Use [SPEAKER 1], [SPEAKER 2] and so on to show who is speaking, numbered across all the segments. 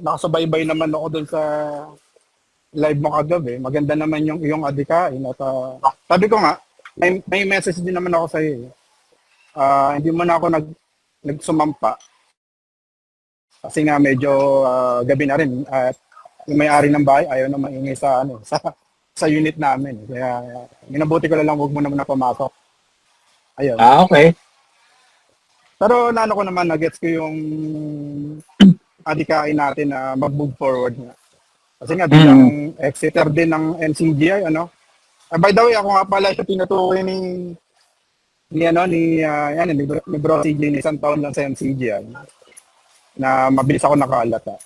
[SPEAKER 1] nakasubaybay naman ako dun sa live mo kagabi. Maganda naman yung iyong adikain. At ah, sabi ko nga, may, may message din naman ako sa iyo. Ah, hindi mo na ako nag, nagsumampa. Kasi nga medyo ah, gabi na rin. At yung may-ari ng bahay ayaw na maingay sa, ano, sa, sa unit namin. Kaya minabuti ko na lang huwag mo naman na pumasok. Ayun.
[SPEAKER 2] Ah, okay.
[SPEAKER 1] Pero naano ko naman, nagets ko yung adikain natin na mag-move forward nga. Kasi nga, bilang exeter din ng NCGI, ano? Ah, by the way, ako nga pala siya tinutukoy ni ni ano ni ah, yan ni, Bro- ni Bro CJ ni isang taon lang sa NCGI na mabilis ako nakalata.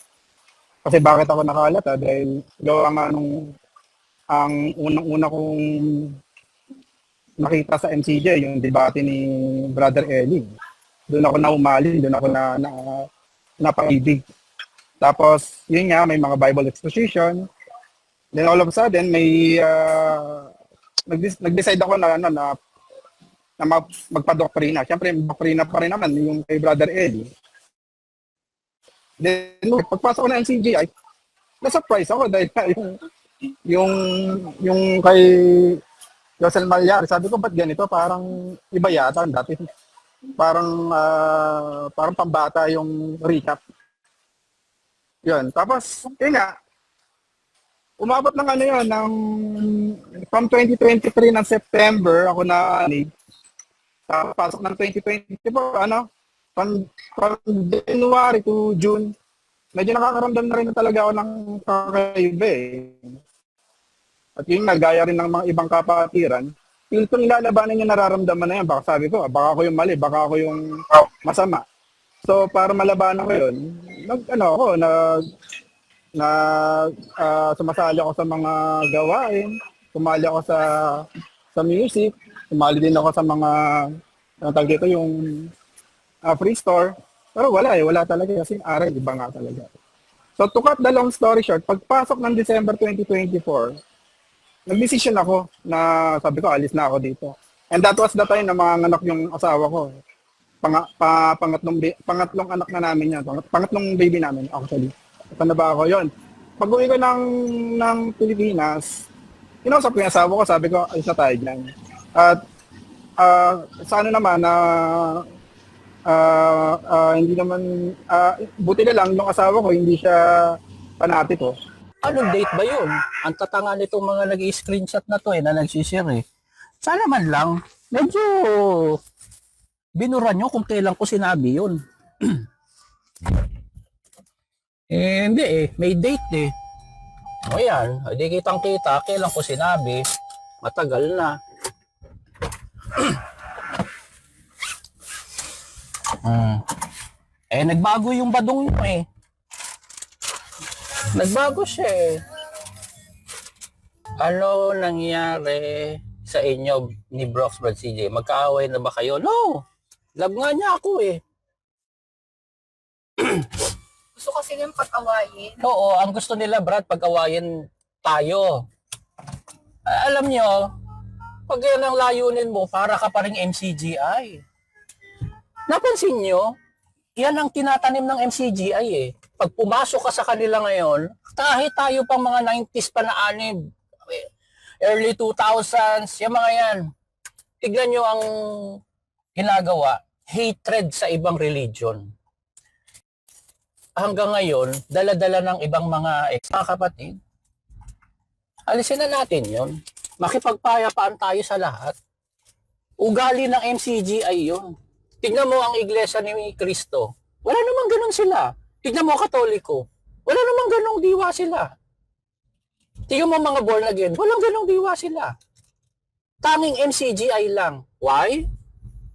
[SPEAKER 1] Kasi bakit ako nakalata? Dahil gawa nga nung ang unang-una kong nakita sa NCJ, yung debate ni Brother Eli doon ako naumalin, doon ako na, na napaibig. Tapos, yun nga, may mga Bible exposition. Then all of a sudden, may uh, nag- nag-decide ako na, ano, na, na mag- magpa-doktrina. Siyempre, doktrina pa rin naman yung kay Brother Eddie. Then, pagpasok ko ng NCGI, na-surprise ako dahil yung, yung, yung kay Josel Malyari, sabi ko, ba't ganito? Parang iba yata dati parang ah, parang pambata yung recap. Yun. Tapos, yun nga, umabot ng ano yun, ng, from 2023 ng September, ako na, ano, tapos pasok ng 2024, ano, from, from January to June, medyo nakakaramdam na rin talaga ako ng kakaiba eh. At yun nga, gaya rin ng mga ibang kapatiran, feel ko nilalabanan yung nararamdaman na yan. Baka sabi ko, baka ako yung mali, baka ako yung masama. So, para malabanan ko yun, nag, ano ako, nag, na ah, sumasali ako sa mga gawain, sumali ako sa sa music, sumali din ako sa mga ano tawag dito yung ah, free store. Pero wala eh, wala talaga kasi aral, iba nga talaga. So to cut the long story short, pagpasok ng December 2024, nagdesisyon ako na sabi ko alis na ako dito. And that was the time na mga anak yung asawa ko. Pang, pa, pangatlong, pangatlong anak na namin yan. Pangat, pangatlong baby namin actually. Ito na ba ako yon Pag uwi ko ng, ng Pilipinas, inausap ko yung asawa ko, sabi ko, alis na tayo dyan. At ah, sa ano naman na ah, ah, hindi naman, ah, buti na lang yung asawa ko, hindi siya panatiko.
[SPEAKER 3] Anong date ba yun? Ang tatanga nitong mga nag-screenshot na to eh, na nagsishare eh. Sana man lang, medyo binura nyo kung kailan ko sinabi yun. eh, hindi eh, may date eh. O yan, hindi kitang kita, kailan ko sinabi, matagal na. Hmm. Eh, nagbago yung badong nyo eh. Nagbago siya eh. Ano nangyari sa inyo ni Brox Brad CJ? Magkaaway na ba kayo? No! Love nga niya ako eh.
[SPEAKER 4] Gusto kasi yung pag-awayin.
[SPEAKER 3] Oo, ang gusto nila Brad, pag-awayin tayo. Alam nyo, pag yan ang layunin mo, para ka pa rin MCGI. Napansin nyo, yan ang tinatanim ng MCGI eh. Pag pumasok ka sa kanila ngayon, kahit tayo pang mga 90s pa na anib, early 2000s, yung mga yan, tignan nyo ang ginagawa, hatred sa ibang religion. Hanggang ngayon, dala-dala ng ibang mga ex, mga kapatid. Alisin na natin yon. Makipagpayapaan tayo sa lahat. Ugali ng MCGI yun. Tignan mo ang iglesia ni Kristo. Wala namang ganun sila. Tignan mo katoliko. Wala namang ganong diwa sila. Tignan mo mga born again. Walang ganong diwa sila. Tanging MCGI lang. Why?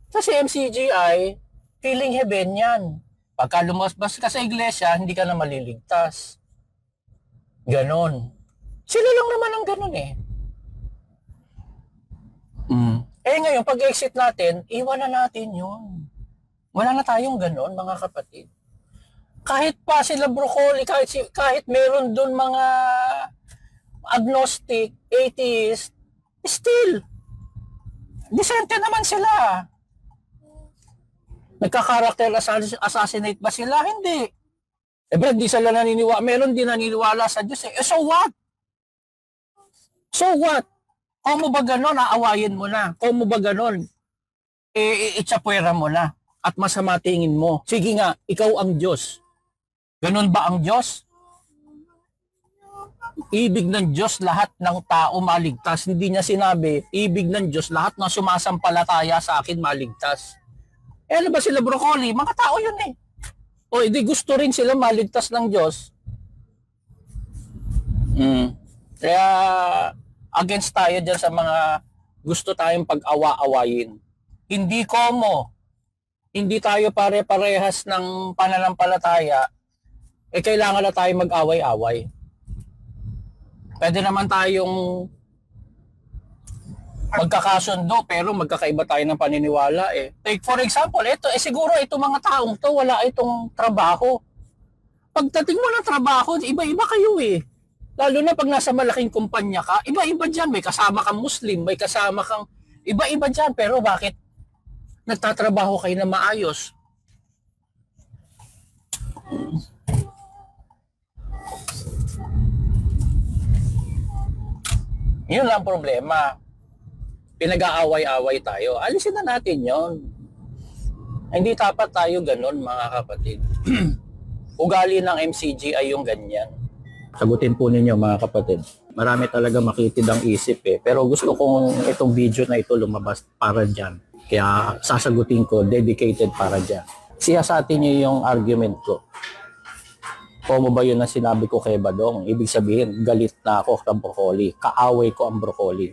[SPEAKER 3] Kasi MCGI, feeling heaven yan. Pagka lumasbas ka sa iglesia, hindi ka na maliligtas. Ganon. Sila lang naman ang ganon eh. Mm. Eh ngayon, pag exit natin, iwan na natin yun. Wala na tayong ganon, mga kapatid. Kahit pa sila broccoli, kahit, si- kahit meron doon mga agnostic, atheist, still, disente naman sila. Nagka-character assassin- assassinate ba sila? Hindi. Eh, Brad, di sila naniniwala. Meron din naniniwala sa Diyos eh. Eh, so what? So what? Kung mo ba ganon, aawayin mo na. Kung mo ba ganon, eh, itsapwera mo na. At masama tingin mo. Sige nga, ikaw ang Diyos. Ganon ba ang Diyos? Ibig ng Diyos lahat ng tao maligtas. Hindi niya sinabi, ibig ng Diyos lahat ng sumasampalataya sa akin maligtas. Eh ano ba sila broccoli? Mga tao yun eh. O hindi gusto rin sila maligtas ng Diyos. Mm. Kaya against tayo dyan sa mga gusto tayong pag-awa-awayin. Hindi komo. Hindi tayo pare-parehas ng pananampalataya. Eh kailangan na tayo mag-away-away. Pwede naman tayong magkakasundo pero magkakaiba tayo ng paniniwala eh. Take for example, ito eh siguro itong mga taong to wala itong trabaho. Pagdating mo ng trabaho, iba-iba kayo eh. Lalo na pag nasa malaking kumpanya ka, iba-iba dyan. May kasama kang Muslim, may kasama kang iba-iba dyan. Pero bakit nagtatrabaho kayo na maayos? Yun lang ang problema pinag-aaway-away tayo. Alisin na natin yon. Hindi dapat tayo ganun, mga kapatid. Ugali ng MCG ay yung ganyan. Sagutin po ninyo, mga kapatid. Marami talaga makitid ang isip eh. Pero gusto kong itong video na ito lumabas para dyan. Kaya sasagutin ko, dedicated para dyan. Siya sa atin niyo yung argument ko. Como ba yun na sinabi ko kay Badong? Ibig sabihin, galit na ako sa broccoli. Kaaway ko ang broccoli.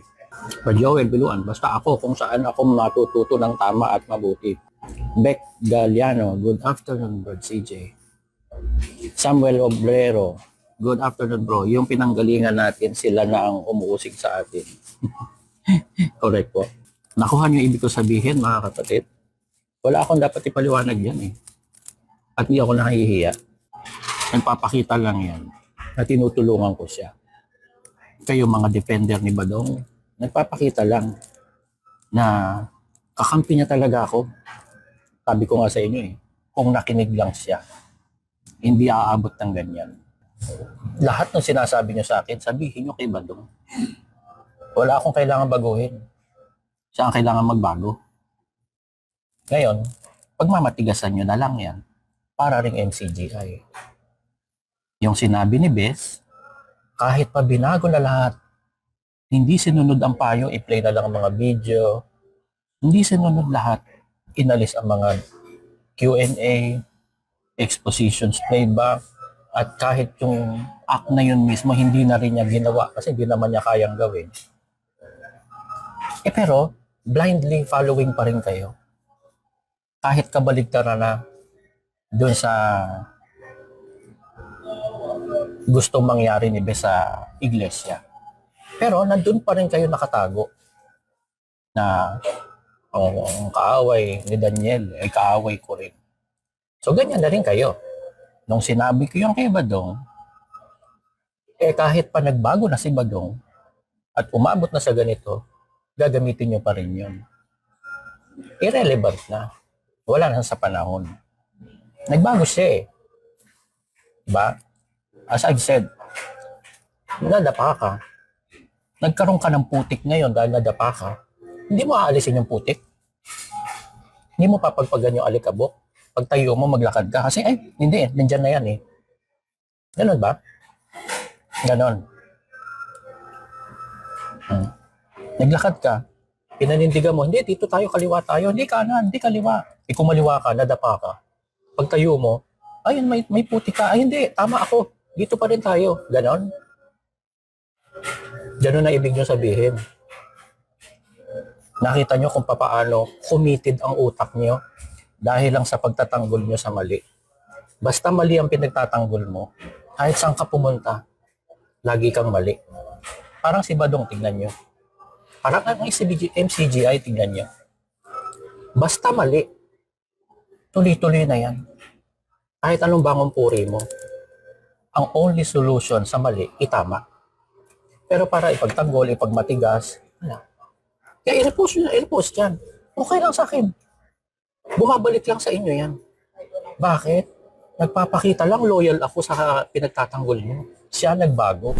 [SPEAKER 3] Pa Joel Biluan, basta ako kung saan ako matututo ng tama at mabuti. Beck Galiano, good afternoon, Bro CJ. Samuel Obrero, good afternoon, bro. Yung pinanggalingan natin, sila na ang umuusig sa atin. Correct po. Nakuha niyo ibig ko sabihin, mga kapatid. Wala akong dapat ipaliwanag yan eh. At hindi ako nahihiya. Nagpapakita lang yan na tinutulungan ko siya. Kayo mga defender ni Badong, nagpapakita lang na kakampi niya talaga ako. Sabi ko nga sa inyo eh, kung nakinig lang siya, hindi aabot ng ganyan. Lahat ng sinasabi niyo sa akin, sabihin niyo kay Badong. Wala akong kailangan baguhin. Siya ang kailangan magbago. Ngayon, pagmamatigasan niyo na lang yan para ring MCGI. Yung sinabi ni Bes, kahit pa binago na lahat, hindi sinunod ang payo, i-play na lang ang mga video. Hindi sinunod lahat. Inalis ang mga Q&A, expositions, playback, at kahit yung act na yun mismo, hindi na rin niya ginawa kasi hindi naman niya kayang gawin. Eh pero, blindly following pa rin kayo. Kahit kabaligtaran na doon sa gustong mangyari ni sa iglesia. Pero nandun pa rin kayo nakatago na ang, ang kaaway ni Daniel ay kaaway ko rin. So ganyan na rin kayo. Nung sinabi ko yung kay Badong, eh kahit pa nagbago na si Badong at umabot na sa ganito, gagamitin nyo pa rin yun. Irrelevant na. Wala na sa panahon. Nagbago siya eh. Diba? As I've said, nadapa ka. Nagkaroon ka ng putik ngayon dahil nadapa ka. Hindi mo aalisin yung putik. Hindi mo papagpagan yung alikabok. Pag tayo mo, maglakad ka. Kasi, ay, hindi eh. Nandyan na yan eh. Ganon ba? Ganon. Hmm. Naglakad ka. Pinanindigan mo, hindi, dito tayo, kaliwa tayo. Hindi kanan, hindi kaliwa. E kung maliwa ka, nadapa ka. Pag tayo mo, ayun, may, may putik ka. Ay, hindi, tama ako. Dito pa rin tayo. Ganon. Ganon na ibig nyo sabihin. Nakita nyo kung papaano committed ang utak nyo dahil lang sa pagtatanggol nyo sa mali. Basta mali ang pinagtatanggol mo, kahit saan ka pumunta, lagi kang mali. Parang si Badong, tignan nyo. Parang ang MCG, MCGI, tignan nyo. Basta mali, tuloy-tuloy na yan. Kahit anong bangon puri mo, ang only solution sa mali, itama. Pero para ipagtanggol, ipagmatigas, wala. Kaya i-repost nyo, i-repost yan. Okay lang sa akin. Bumabalik lang sa inyo yan. Bakit? Nagpapakita lang loyal ako sa pinagtatanggol mo. Siya nagbago.